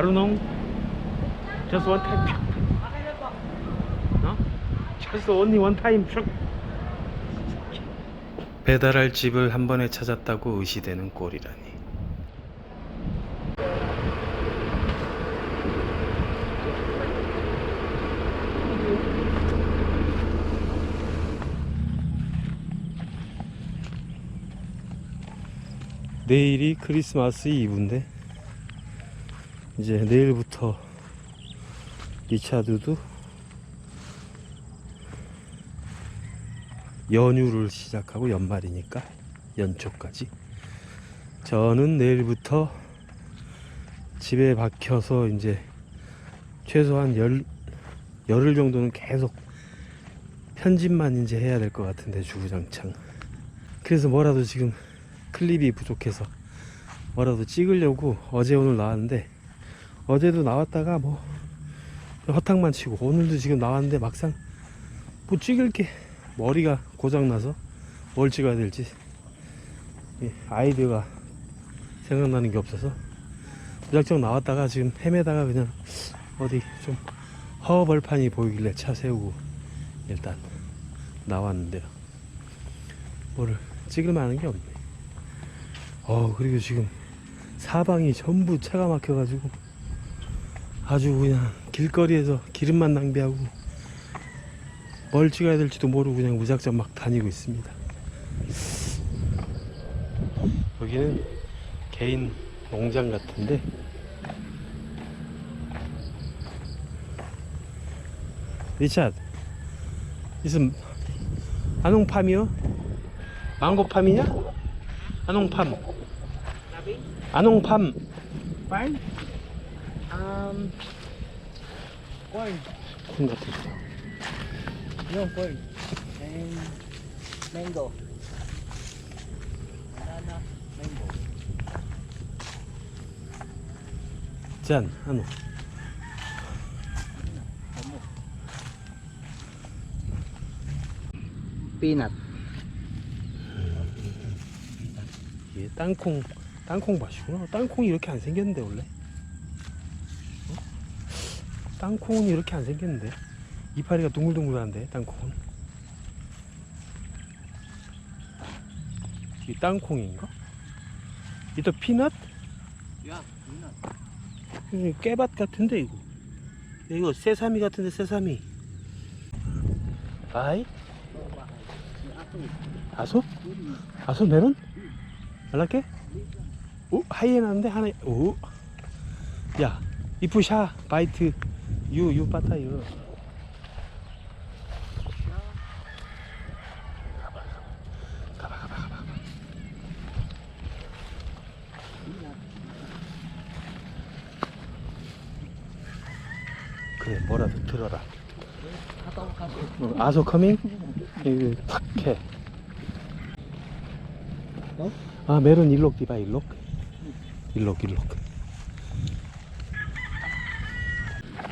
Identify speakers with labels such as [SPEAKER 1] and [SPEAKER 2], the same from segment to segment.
[SPEAKER 1] Marunong? Just one time. No? Just only one time. 배달할 집을 한 번에 찾았다고 의시되는 꼴이라니. 내일이 크리스마스 이브인데 이제 내일부터 리차드도 연휴를 시작하고 연말이니까 연초까지. 저는 내일부터 집에 박혀서 이제 최소한 열, 열흘 정도는 계속 편집만 이제 해야 될 것 같은데 주구장창. 그래서 뭐라도 지금 클립이 부족해서 뭐라도 찍으려고 어제 오늘 나왔는데 어제도 나왔다가 뭐 허탕만 치고 오늘도 지금 나왔는데 막상 뭐 찍을 게 머리가 고장나서 뭘 찍어야 될지. 이 아이디어가 생각나는 게 없어서 무작정 나왔다가 지금 헤매다가 그냥 어디 좀 허벌판이 보이길래 차 세우고 일단 나왔는데요. 뭐를 찍을 만한 게 없네. 어 그리고 지금 사방이 전부 차가 막혀가지고 아주 그냥 길거리에서 기름만 낭비하고 뭘 찍어야 될지도 모르고 그냥 무작정 막 다니고 있습니다. 여기는 개인 농장 같은데 리차드 이슨 아농팜이요? 망고팜이냐? 아농팜? 아농팜
[SPEAKER 2] Farm? Um, corn.
[SPEAKER 1] 콩 같은 거
[SPEAKER 2] No, corn. And mango. Banana, mango.
[SPEAKER 1] 짠 한우
[SPEAKER 2] Peanut.
[SPEAKER 1] 이게 땅콩 땅콩 밭이구나 땅콩이 이렇게 안 생겼는데 원래 어? 땅콩은 이렇게 안 생겼는데 이파리가 둥글둥글한데 땅콩은 이 땅콩인가? 이또 피넛?
[SPEAKER 2] Peanut.
[SPEAKER 1] 이거 깨밭 같은데 이거 이거 세사미 같은데 세사미 아이. 아소? 아소 메론? 연락해? 오 하이에나인데 하나 오. 야 이쁘샤 바이트 가봐 가봐. 그래 뭐라도 들어라. 아소 커밍? 이거 탁 해.
[SPEAKER 2] 어?
[SPEAKER 1] 아 메론 일록 디바 일록 일록 일록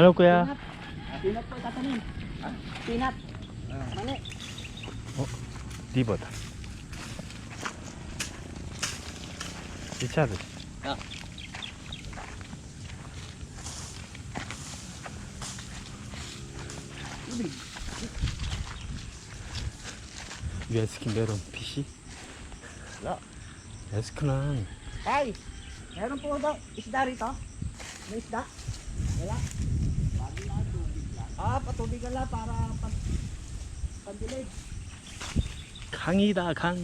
[SPEAKER 1] 할로 거야
[SPEAKER 2] Peanut po tatanim. Peanut. Mali.
[SPEAKER 1] 리버다 리차드
[SPEAKER 2] 야.
[SPEAKER 1] 유에스킨 메론 피시
[SPEAKER 2] Wala.
[SPEAKER 1] 에스크난
[SPEAKER 2] Tay, meron po daw isda rito? May isda? Wala? Ah, patubigan lang para pag pandilig.
[SPEAKER 1] 강이다 강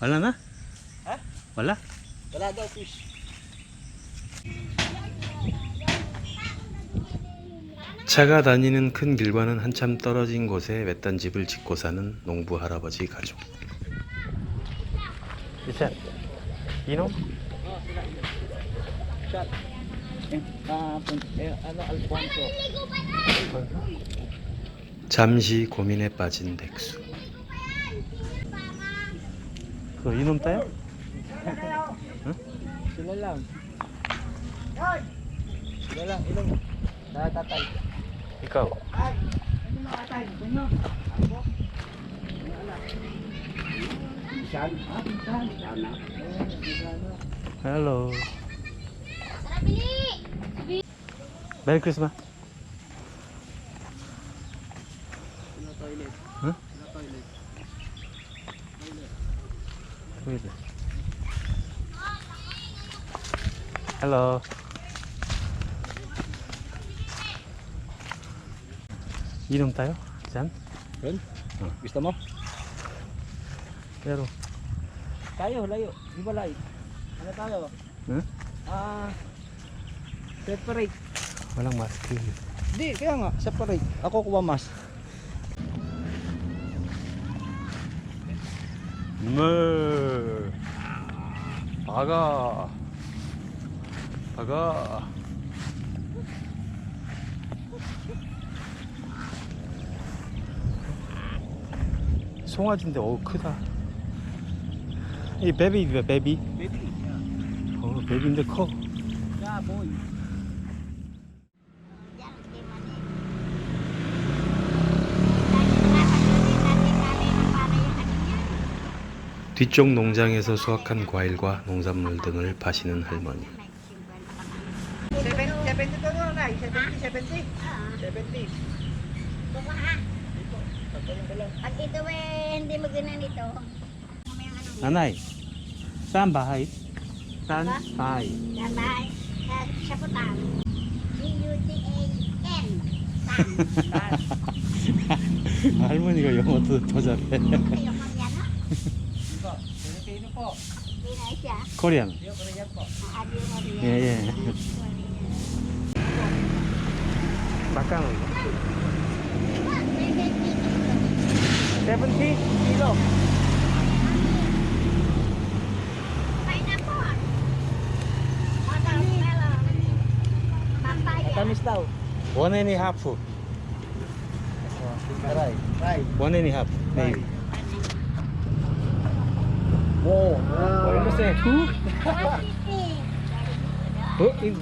[SPEAKER 1] 말라나?
[SPEAKER 2] 에?
[SPEAKER 1] 말라?
[SPEAKER 2] Wala daw fish.
[SPEAKER 1] 차가 다니는 큰 길과는 한참 떨어진 곳에 외딴 집을 짓고 사는 농부 할아버지 가족. 이놈? 잠시 고민에 빠진 백수. 그 이놈 따요?
[SPEAKER 2] Sila lang. Sila lang, ilong. Sa tatay.
[SPEAKER 1] ikaw.
[SPEAKER 2] Saan? Ah, saan? Saan na.
[SPEAKER 1] Hello. 메리 크리스마스.
[SPEAKER 2] toilet.
[SPEAKER 1] Huh?
[SPEAKER 2] toilet.
[SPEAKER 1] Wait. Hello. 이름 따요? 짠?
[SPEAKER 2] Yun?
[SPEAKER 1] Oh.
[SPEAKER 2] Gusto mo?
[SPEAKER 1] Pero
[SPEAKER 2] Tayo, layo. Di ba layo? Ano tayo?
[SPEAKER 1] Huh?
[SPEAKER 2] Ah, separate.
[SPEAKER 1] walang mask.
[SPEAKER 2] Di, kaya nga, separate. Ako kuha mas.
[SPEAKER 1] 물 박아 박아 송아지인데 어우 크다 이 베비야 베비
[SPEAKER 2] Baby.
[SPEAKER 1] 어 베비인데 커
[SPEAKER 2] Yeah, boy.
[SPEAKER 1] 뒤쪽 농장에서 수확한 과일과 농산물 등을 파시는 할머니
[SPEAKER 2] 70, 70 to no, Nay. 70, 70. 70.
[SPEAKER 3] Pag ito eh, hindi mo ginanito.
[SPEAKER 1] 나나이
[SPEAKER 3] sa, sa putang. D-U-T-A-N. Tan.
[SPEAKER 1] 할머니가 영어도 더 잘해
[SPEAKER 3] Ano yung Koreano?
[SPEAKER 2] Po, Pilipino po.
[SPEAKER 3] Pinay siya.
[SPEAKER 1] 코리안
[SPEAKER 2] Yung Korean po.
[SPEAKER 3] Adi mo riyan.
[SPEAKER 1] 예예 막강한 거 70?
[SPEAKER 2] Kilo.
[SPEAKER 3] Pineapple. Watermelon. Papaya.
[SPEAKER 2] Matamis daw.
[SPEAKER 1] 원 애니 하프
[SPEAKER 2] Try. Try.
[SPEAKER 1] 원 애니 하프 네이비
[SPEAKER 2] Wow. Almost eh.
[SPEAKER 1] 투? 어? 이-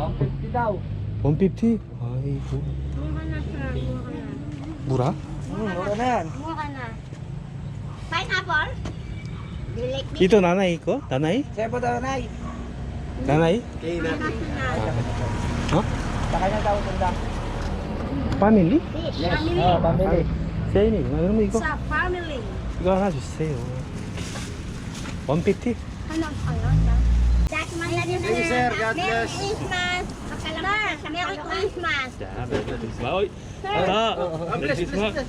[SPEAKER 2] 150 daw.
[SPEAKER 1] 150? 아이고
[SPEAKER 3] Mura na sir. Mura na.
[SPEAKER 1] 무라?
[SPEAKER 2] Hmm, mura na yan.
[SPEAKER 3] Mura na. Pineapple? Dilik ni.
[SPEAKER 1] 이도 나나이 거? 나나이?
[SPEAKER 2] Sebo daw, Nay.
[SPEAKER 1] 나나이?
[SPEAKER 2] Kay na.
[SPEAKER 1] 어?
[SPEAKER 2] Sa kanya daw tunda.
[SPEAKER 1] 파밀리?
[SPEAKER 3] Fish.
[SPEAKER 2] Yes.
[SPEAKER 3] Family.
[SPEAKER 2] Oh, family.
[SPEAKER 1] 세인이구나 그러면 이거
[SPEAKER 3] Sa family.
[SPEAKER 1] 이거 하나 주세요 150?
[SPEAKER 3] Ano? Ayun.
[SPEAKER 2] Thank you, sir. God bless.
[SPEAKER 3] Christmas. Sir, Merry Christmas.
[SPEAKER 1] 자 메리 크리스마스 어이
[SPEAKER 3] Sir,
[SPEAKER 1] 아
[SPEAKER 2] Oh,
[SPEAKER 1] 메리
[SPEAKER 2] bless, bless.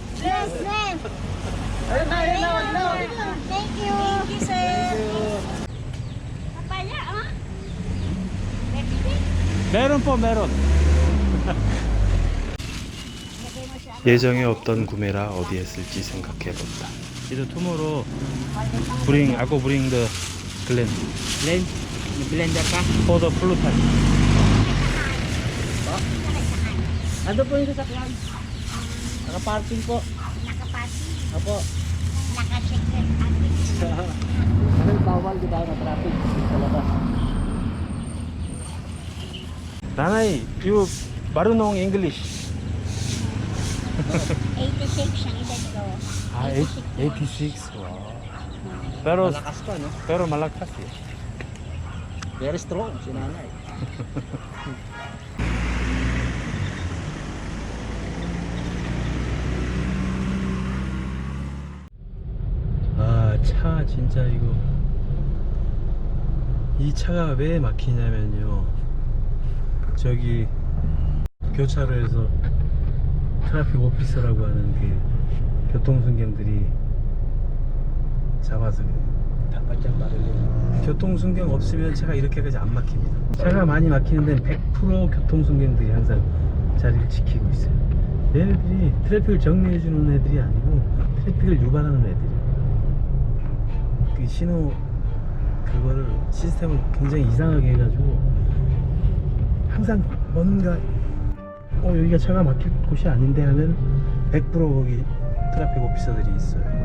[SPEAKER 2] Ayun na, ayun na, ayun na.
[SPEAKER 3] Thank you. Thank you, sir. Papaya, ah?
[SPEAKER 1] 메론 포 메론 예정에 없던 구매라 어디에 쓸지 생각해본다 이제 투모로 bring I go bring the blend
[SPEAKER 2] Blend. Blender ka.
[SPEAKER 1] for the flutan
[SPEAKER 2] Ando po yung sasakyan. Naka-parking po.
[SPEAKER 3] Nakapati.
[SPEAKER 2] Apo.
[SPEAKER 3] Naka-secret.
[SPEAKER 2] Ano bawal di ba na traffic sa labas?
[SPEAKER 1] 나나이 you 마르농 English
[SPEAKER 3] 86 ang edad ko.
[SPEAKER 1] 아86와 pero
[SPEAKER 2] Malakas pa, no?
[SPEAKER 1] pero malakasi
[SPEAKER 2] Very strong si nanay.
[SPEAKER 1] 아 차 진짜 이거 이 차가 왜 막히냐면요 저기 교차로 해서 트래픽 오피서라고 하는 그 교통순경들이 잡아서 그래요.
[SPEAKER 2] yan baril.
[SPEAKER 1] 교통순경 없으면 차가 이렇게까지 안 막힙니다. 차가 많이 막히는 데는 100% 교통순경들이 항상 자리를 지키고 있어요. 얘네들이 트래픽을 정리해주는 애들이 아니고 트래픽을 유발하는 애들이에요. 그 신호 그거를 시스템을 굉장히 이상하게 해가지고 항상 뭔가 어 여기가 차가 막힐 곳이 아닌데 하면 100% 거기 트래픽 오피서들이 있어요